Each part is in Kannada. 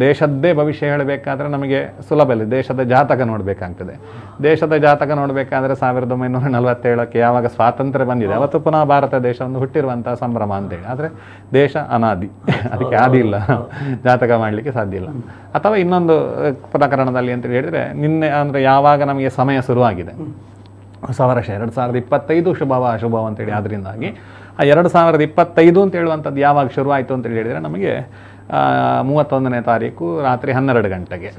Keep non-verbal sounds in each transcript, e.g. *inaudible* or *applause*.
ದೇಶದ್ದೇ ಭವಿಷ್ಯ ಹೇಳಬೇಕಾದ್ರೆ ನಮಗೆ ಸುಲಭ ಇಲ್ಲ. ದೇಶದ ಜಾತಕ ನೋಡಬೇಕಾಗ್ತದೆ. ದೇಶದ ಜಾತಕ ನೋಡಬೇಕಾದ್ರೆ ಸಾವಿರದ ಒಂಬೈನೂರ ನಲವತ್ತೇಳಕ್ಕೆ ಯಾವಾಗ ಸ್ವಾತಂತ್ರ್ಯ ಬಂದಿದೆ. ಅವತ್ತು ಪುನಃ ಭಾರತ ದೇಶ ಒಂದು ಹುಟ್ಟಿರುವಂತಹ ಸಂಭ್ರಮ ಅಂತೇಳಿ ಆದರೆ ದೇಶ ಅನಾದಿ. ಅದಕ್ಕೆ ಆದಿ ಇಲ್ಲ. ಜಾತಕ ಮಾಡಲಿಕ್ಕೆ ಸಾಧ್ಯ ಇಲ್ಲ. ಅಥವಾ ಇನ್ನೊಂದು ಪ್ರಕರಣದಲ್ಲಿ ಅಂತ ಹೇಳಿದರೆ ನಿನ್ನೆ ಅಂದರೆ ಯಾವಾಗ ನಮಗೆ ಸಮಯ ಶುರುವಾಗಿದೆ. ಹೊಸ ವರ್ಷ ಎರಡು ಸಾವಿರದ ಇಪ್ಪತ್ತೈದು ಶುಭವ ಅಶುಭವ ಅಂತೇಳಿ ಅದರಿಂದಾಗಿ ಆ ಎರಡು ಸಾವಿರದ ಇಪ್ಪತ್ತೈದು ಅಂತ ಹೇಳುವಂಥದ್ದು ಯಾವಾಗ ಶುರುವಾಯಿತು ಅಂತ ಹೇಳಿದರೆ ನಮಗೆ ಮೂವತ್ತೊಂದನೇ ತಾರೀಕು ರಾತ್ರಿ ಹನ್ನೆರಡು ಗಂಟೆಗೆ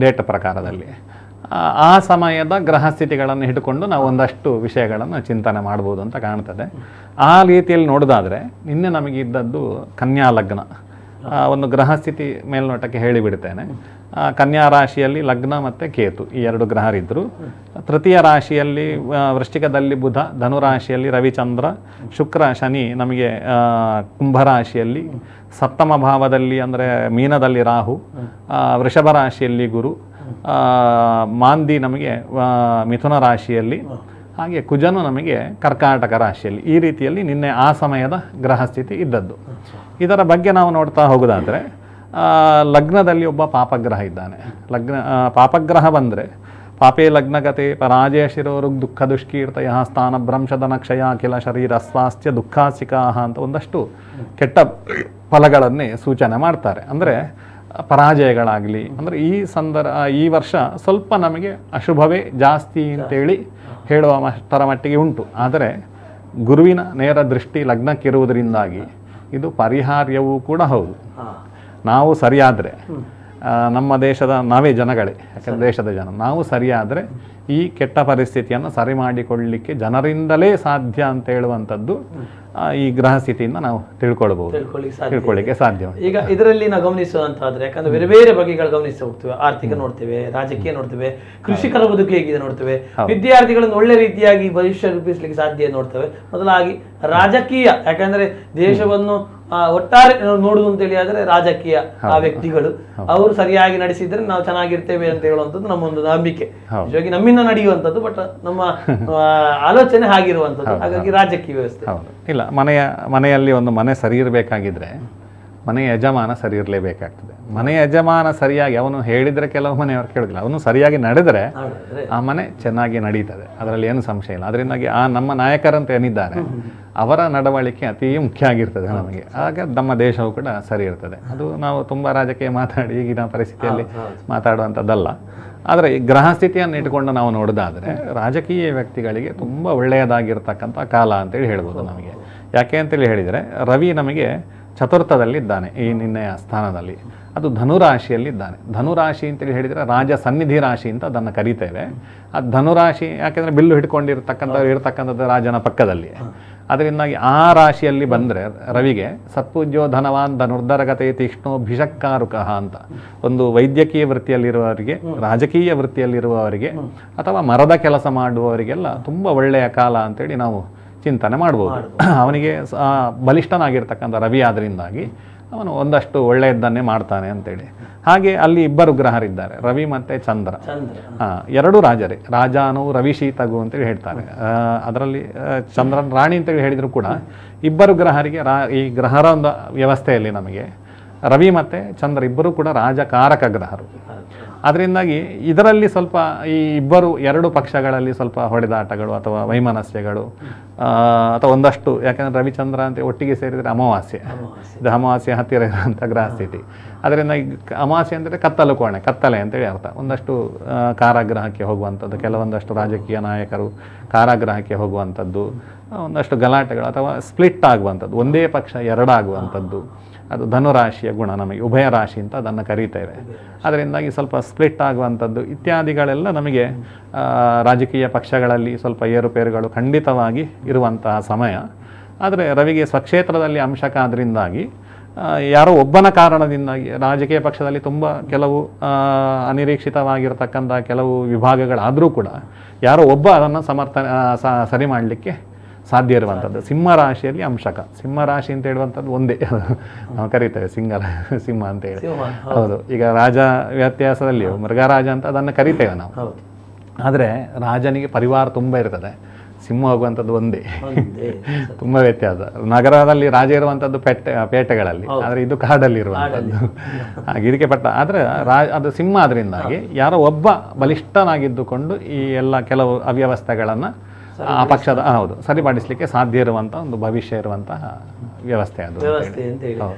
ಡೇಟ್ ಪ್ರಕಾರದಲ್ಲಿ. ಆ, ಸಮಯದ ಗ್ರಹ ಸ್ಥಿತಿಗಳನ್ನು ಹಿಡ್ಕೊಂಡು ನಾವು ಒಂದಷ್ಟು ವಿಷಯಗಳನ್ನು ಚಿಂತನೆ ಮಾಡ್ಬೋದು ಅಂತ ಕಾಣ್ತದೆ. ಆ ರೀತಿಯಲ್ಲಿ ನೋಡೋದಾದರೆ ನಿನ್ನೆ ನಮಗೆ ಇದ್ದದ್ದು ಕನ್ಯಾ ಲಗ್ನ. ಒಂದು ಗ್ರಹ ಸ್ಥಿತಿ ಮೇಲ್ನೋಟಕ್ಕೆ ಹೇಳಿಬಿಡ್ತೇನೆ. ಕನ್ಯಾ ರಾಶಿಯಲ್ಲಿ ಲಗ್ನ ಮತ್ತು ಕೇತು ಈ ಎರಡು ಗ್ರಹರಿದ್ದರು ತೃತೀಯ ರಾಶಿಯಲ್ಲಿ ವೃಶ್ಚಿಕದಲ್ಲಿ ಬುಧ ಧನುರಾಶಿಯಲ್ಲಿ ರವಿಚಂದ್ರ ಶುಕ್ರ, ಶನಿ ನಮಗೆ ಕುಂಭರಾಶಿಯಲ್ಲಿ ಸಪ್ತಮ ಭಾವದಲ್ಲಿ ಅಂದರೆ ಮೀನದಲ್ಲಿ ರಾಹು ವೃಷಭ ರಾಶಿಯಲ್ಲಿ ಗುರು ಮಾಂದಿ ನಮಗೆ ಮಿಥುನ ರಾಶಿಯಲ್ಲಿ. ಹಾಗೆ ಕುಜನು ನಮಗೆ ಕರ್ಕಾಟಕ ರಾಶಿಯಲ್ಲಿ. ಈ ರೀತಿಯಲ್ಲಿ ನಿನ್ನೆ ಆ ಸಮಯದ ಗ್ರಹ ಸ್ಥಿತಿ ಇದ್ದದ್ದು. ಇದರ ಬಗ್ಗೆ ನಾವು ನೋಡ್ತಾ ಹೋಗೋದಾದರೆ ಲಗ್ನದಲ್ಲಿ ಒಬ್ಬ ಪಾಪಗ್ರಹ ಇದ್ದಾನೆ. ಲಗ್ನ ಪಾಪಗ್ರಹ ಬಂದರೆ ಪಾಪೇ ಲಗ್ನಗತೆ ಪರಾಜಯ ಶಿರೋರುಗ್ ದುಃಖ ದುಷ್ಕೀರ್ತಯ ಸ್ಥಾನ ಭ್ರಂಶಧನಕ್ಷಯ ಅಖಿಲ ಶರೀರ ಸ್ವಾಸ್ಥ್ಯ ದುಃಖಾಸಿಕಾಹ ಅಂತ ಒಂದಷ್ಟು ಕೆಟ್ಟ ಫಲಗಳನ್ನೇ ಸೂಚನೆ ಮಾಡ್ತಾರೆ. ಅಂದರೆ ಪರಾಜಯಗಳಾಗಲಿ, ಅಂದರೆ ಈ ಸಂದರ್, ಈ ವರ್ಷ ಸ್ವಲ್ಪ ನಮಗೆ ಅಶುಭವೇ ಜಾಸ್ತಿ ಅಂತೇಳಿ ಹೇಳುವ ಮಷ್ಟರ ಮಟ್ಟಿಗೆ ಉಂಟು. ಆದರೆ ಗುರುವಿನ ನೇರ ದೃಷ್ಟಿ ಲಗ್ನಕ್ಕಿರುವುದರಿಂದಾಗಿ ಇದು ಪರಿಹಾರ್ಯವೂ ಕೂಡ ಹೌದು. ನಾವು ಸರಿಯಾದರೆ ನಮ್ಮ ದೇಶದ ನಾವೇ ಜನಗಳೇ ಯಾಕಂದರೆ ದೇಶದ ಜನ. ನಾವು ಸರಿಯಾದರೆ ಈ ಕೆಟ್ಟ ಪರಿಸ್ಥಿತಿಯನ್ನು ಸರಿ ಮಾಡಿಕೊಳ್ಳಲಿಕ್ಕೆ ಜನರಿಂದಲೇ ಸಾಧ್ಯ ಅಂತ ಹೇಳುವಂಥದ್ದು ಈ ಗ್ರಹ ಸ್ಥಿತಿಯಿಂದ ನಾವು ತಿಳ್ಕೊಳ್ಬಹುದು. ತಿಳ್ಕೊಳ್ಳಿಕ್ಕೆ ಸಾಧ್ಯ ಈಗ ಇದರಲ್ಲಿ ನಾವು ಗಮನಿಸುವಂತಾದ್ರೆ ಯಾಕಂದ್ರೆ ಬೇರೆ ಬೇರೆ ಬಗೆಗಳು ಗಮನಿಸ್ತಾ ಹೋಗ್ತೇವೆ ಆರ್ಥಿಕ ನೋಡ್ತೇವೆ ರಾಜಕೀಯ ನೋಡ್ತೇವೆ ಕೃಷಿಕರ ಬದುಕು ಹೇಗಿದೆ ನೋಡ್ತೇವೆ. ವಿದ್ಯಾರ್ಥಿಗಳನ್ನು ಒಳ್ಳೆ ರೀತಿಯಾಗಿ ಭವಿಷ್ಯ ರೂಪಿಸಲಿಕ್ಕೆ ಸಾಧ್ಯ ನೋಡ್ತೇವೆ. ಮೊದಲಾಗಿ ರಾಜಕೀಯ ಯಾಕಂದ್ರೆ ದೇಶವನ್ನು ಒಟ್ಟಾರೆ ನೋಡುದು ಅಂತ ಹೇಳಿ ಆದ್ರೆ ರಾಜಕೀಯ ಆ ವ್ಯಕ್ತಿಗಳು. ಅವರು ಸರಿಯಾಗಿ ನಡೆಸಿದ್ರೆ ನಾವು ಚೆನ್ನಾಗಿರ್ತೇವೆ ಅಂತ ಹೇಳುವಂಥದ್ದು ನಮ್ಮ ಒಂದು ನಂಬಿಕೆ. ನಿಜವಾಗಿ ನಮ್ಮಿಂದ ನಡೆಯುವಂಥದ್ದು ಬಟ್ ನಮ್ಮ ಆಲೋಚನೆ ಆಗಿರುವಂಥದ್ದು ಹಾಗಾಗಿ ರಾಜಕೀಯ ವ್ಯವಸ್ಥೆ. ಇಲ್ಲ ಮನೆಯ ಮನೆಯಲ್ಲಿ ಒಂದು ಮನೆ ಸರಿ ಇರಬೇಕಾಗಿದ್ರೆ ಮನೆಯ ಯಜಮಾನ ಸರಿ ಇರಲೇಬೇಕಾಗ್ತದೆ ಮನೆಯ ಯಜಮಾನ ಸರಿಯಾಗಿ ಅವನು ಹೇಳಿದರೆ ಕೆಲವು ಮನೆಯವರು ಕೇಳೋದಿಲ್ಲ. ಅವನು ಸರಿಯಾಗಿ ನಡೆದರೆ ಆ ಮನೆ ಚೆನ್ನಾಗಿ ನಡೀತದೆ. ಅದರಲ್ಲಿ ಏನು ಸಂಶಯ ಇಲ್ಲ. ಅದರಿಂದಾಗಿ ಆ ನಮ್ಮ ನಾಯಕರಂತ ಏನಿದ್ದಾರೆ ಅವರ ನಡವಳಿಕೆ ಅತಿ ಮುಖ್ಯ ಆಗಿರ್ತದೆ ನಮಗೆ. ಆಗ ನಮ್ಮ ದೇಶವು ಕೂಡ ಸರಿ ಇರ್ತದೆ ಅದು ನಾವು ತುಂಬ ರಾಜಕೀಯ ಮಾತಾಡಿ ಈಗಿನ ಪರಿಸ್ಥಿತಿಯಲ್ಲಿ ಮಾತಾಡುವಂಥದ್ದಲ್ಲ. ಆದರೆ ಈ ಗ್ರಹ ಸ್ಥಿತಿಯನ್ನು ಇಟ್ಕೊಂಡು ನಾವು ನೋಡೋದಾದರೆ ರಾಜಕೀಯ ವ್ಯಕ್ತಿಗಳಿಗೆ ತುಂಬ ಒಳ್ಳೆಯದಾಗಿರ್ತಕ್ಕಂಥ ಕಾಲ ಅಂತೇಳಿ ಹೇಳ್ಬೋದು ನಮಗೆ. ಯಾಕೆ ಅಂತೇಳಿ ಹೇಳಿದರೆ ರವಿ ನಮಗೆ ಚತುರ್ಥದಲ್ಲಿದ್ದಾನೆ ಈ ನಿನ್ನೆಯ ಸ್ಥಾನದಲ್ಲಿ. ಅದು ಧನುರಾಶಿಯಲ್ಲಿದ್ದಾನೆ. ಧನುರಾಶಿ ಅಂತೇಳಿ ಹೇಳಿದರೆ ರಾಜ ಸನ್ನಿಧಿ ರಾಶಿ ಅಂತ ಅದನ್ನು ಕರೀತೇವೆ. ಆ ಧನುರಾಶಿ ಯಾಕೆಂದರೆ ಬಿಲ್ಲು ಹಿಡ್ಕೊಂಡಿರ್ತಕ್ಕಂಥ ಇರ್ತಕ್ಕಂಥದ್ದು ರಾಜನ ಪಕ್ಕದಲ್ಲಿ. ಅದರಿಂದಾಗಿ ಆ ರಾಶಿಯಲ್ಲಿ ಬಂದರೆ ರವಿಗೆ ಸತ್ಪೂಜ್ಯೋ ಧನವಾನ್ ಧನುರ್ಧರಗತೆ ತೀಕ್ಷ್ಣೋ ಭಿಷಕ್ಕಾರುಕಃ ಅಂತ. ಒಂದು ವೈದ್ಯಕೀಯ ವೃತ್ತಿಯಲ್ಲಿರುವವರಿಗೆ ರಾಜಕೀಯ ವೃತ್ತಿಯಲ್ಲಿರುವವರಿಗೆ ಅಥವಾ ಮರದ ಕೆಲಸ ಮಾಡುವವರಿಗೆಲ್ಲ ತುಂಬ ಒಳ್ಳೆಯ ಕಾಲ ಅಂತೇಳಿ ನಾವು ಚಿಂತನೆ ಮಾಡ್ಬೋದು. *clears throat* ಅವನಿಗೆ ಬಲಿಷ್ಠನಾಗಿರ್ತಕ್ಕಂಥ ರವಿ ಆದ್ದರಿಂದಾಗಿ ಅವನು ಒಂದಷ್ಟು ಒಳ್ಳೆಯದನ್ನೇ ಮಾಡ್ತಾನೆ ಅಂತೇಳಿ. ಹಾಗೆ ಅಲ್ಲಿ ಇಬ್ಬರು ಗ್ರಹರಿದ್ದಾರೆ ರವಿ ಮತ್ತು ಚಂದ್ರ. ಆ, ಎರಡು ರಾಜರೇ ರಾಜಾನು ರವಿಶೀತಗು ಅಂತೇಳಿ ಹೇಳ್ತಾರೆ. ಅದರಲ್ಲಿ ಚಂದ್ರನ ಚಂದ್ರನ್ ರಾಣಿ ಅಂತೇಳಿ ಹೇಳಿದ್ರು ಕೂಡ ಇಬ್ಬರು ಗ್ರಹರಿಗೆ ರಾ ಈ ಗ್ರಹರ ಒಂದು ವ್ಯವಸ್ಥೆಯಲ್ಲಿ ನಮಗೆ ರವಿ ಮತ್ತು ಚಂದ್ರ ಇಬ್ಬರು ಕೂಡ ರಾಜಕಾರಕ ಗ್ರಹರು. ಅದರಿಂದಾಗಿ ಇದರಲ್ಲಿ ಸ್ವಲ್ಪ ಈ ಇಬ್ಬರು ಎರಡು ಪಕ್ಷಗಳಲ್ಲಿ ಸ್ವಲ್ಪ ಹೊಡೆದಾಟಗಳು ಅಥವಾ ವೈಮನಸ್ಯಗಳು ಅಥವಾ ಒಂದಷ್ಟು ಯಾಕಂದರೆ ರವಿಚಂದ್ರ ಅಂತ ಒಟ್ಟಿಗೆ ಸೇರಿದರೆ ಅಮಾವಾಸ್ಯೆ. ಇದು ಅಮಾವಾಸ್ಯೆ ಹತ್ತಿರ ಇರುವಂಥ ಗ್ರಹ ಸ್ಥಿತಿ ಅದರಿಂದ ಅಮಾವಾಸ್ಯೆ ಅಂದರೆ ಕತ್ತಲು ಕೋಣೆ ಕತ್ತಲೆ ಅಂತೇಳಿ ಅರ್ಥ. ಒಂದಷ್ಟು ಕಾರಾಗ್ರಹಕ್ಕೆ ಕಾರಾಗೃಹಕ್ಕೆ ಹೋಗುವಂಥದ್ದು ಕೆಲವೊಂದಷ್ಟು ರಾಜಕೀಯ ನಾಯಕರು ಕಾರಾಗೃಹಕ್ಕೆ ಹೋಗುವಂಥದ್ದು ಒಂದಷ್ಟು ಗಲಾಟೆಗಳು ಅಥವಾ ಸ್ಪ್ಲಿಟ್ ಆಗುವಂಥದ್ದು ಒಂದೇ ಪಕ್ಷ ಎರಡಾಗುವಂಥದ್ದು. ಅದು ಧನುರಾಶಿಯ ಗುಣ ನಮಗೆ, ಉಭಯ ರಾಶಿ ಅಂತ ಅದನ್ನು ಕರೀತೇವೆ ಅದರಿಂದಾಗಿ ಸ್ವಲ್ಪ ಸ್ಪ್ಲಿಟ್ ಆಗುವಂಥದ್ದು ಇತ್ಯಾದಿಗಳೆಲ್ಲ ನಮಗೆ ರಾಜಕೀಯ ಪಕ್ಷಗಳಲ್ಲಿ ಸ್ವಲ್ಪ ಏರುಪೇರುಗಳು ಖಂಡಿತವಾಗಿ ಇರುವಂತಹ ಸಮಯ. ಆದರೆ ರವಿಗೆ ಸ್ವಕ್ಷೇತ್ರದಲ್ಲಿ ಅಂಶಕ ಆದ್ದರಿಂದಾಗಿ ಯಾರೋ ಒಬ್ಬನ ಕಾರಣದಿಂದಾಗಿ, ರಾಜಕೀಯ ಪಕ್ಷದಲ್ಲಿ ತುಂಬ ಕೆಲವು ಅನಿರೀಕ್ಷಿತವಾಗಿರತಕ್ಕಂಥ ಕೆಲವು ವಿಭಾಗಗಳಾದರೂ ಕೂಡ, ಯಾರೋ ಒಬ್ಬ ಅದನ್ನು ಸಮರ್ಥನೆ ಸರಿ ಮಾಡಲಿಕ್ಕೆ ಸಾಧ್ಯ ಇರುವಂಥದ್ದು. ಸಿಂಹ ರಾಶಿಯಲ್ಲಿ ಅಂಶಕ. ಸಿಂಹ ರಾಶಿ ಅಂತ ಹೇಳುವಂಥದ್ದು ಒಂದೇ. ನಾವು ಕರೀತೇವೆ ಸಿಂಹ ಸಿಂಹ ಅಂತ ಹೇಳಿ. ಹೌದು. ಈಗ ರಾಜ ವ್ಯತ್ಯಾಸದಲ್ಲಿ ಮೃಗರಾಜ ಅಂತ ಅದನ್ನು ಕರಿತೇವೆ ನಾವು. ಆದರೆ ರಾಜನಿಗೆ ಪರಿವಾರ ತುಂಬ ಇರ್ತದೆ. ಸಿಂಹ ಹೋಗುವಂಥದ್ದು ಒಂದೇ. ತುಂಬ ವ್ಯತ್ಯಾಸ. ನಗರದಲ್ಲಿ ರಾಜ ಇರುವಂಥದ್ದು ಪೆಟ್ಟೆ ಪೇಟೆಗಳಲ್ಲಿ. ಆದರೆ ಇದು ಕಾಡಲ್ಲಿ ಇರುವಂಥದ್ದು. ಹಾಗೆ ಇದಕ್ಕೆ ಪಟ್ಟ. ಆದರೆ ರಾ ಅದು ಸಿಂಹ ಅದರಿಂದಾಗಿ ಯಾರೋ ಒಬ್ಬ ಬಲಿಷ್ಠನಾಗಿದ್ದುಕೊಂಡು ಈ ಎಲ್ಲ ಕೆಲವು ಅವ್ಯವಸ್ಥೆಗಳನ್ನ ಆ ಪಕ್ಷದ ಹೌದು ಸರಿಪಡಿಸಲಿಕ್ಕೆ ಸಾಧ್ಯ ಇರುವಂತ ಒಂದು ಭವಿಷ್ಯ ಇರುವಂತಹ ವ್ಯವಸ್ಥೆ ಅದು ವ್ಯವಸ್ಥೆ ಅಂತ ಹೇಳಿ.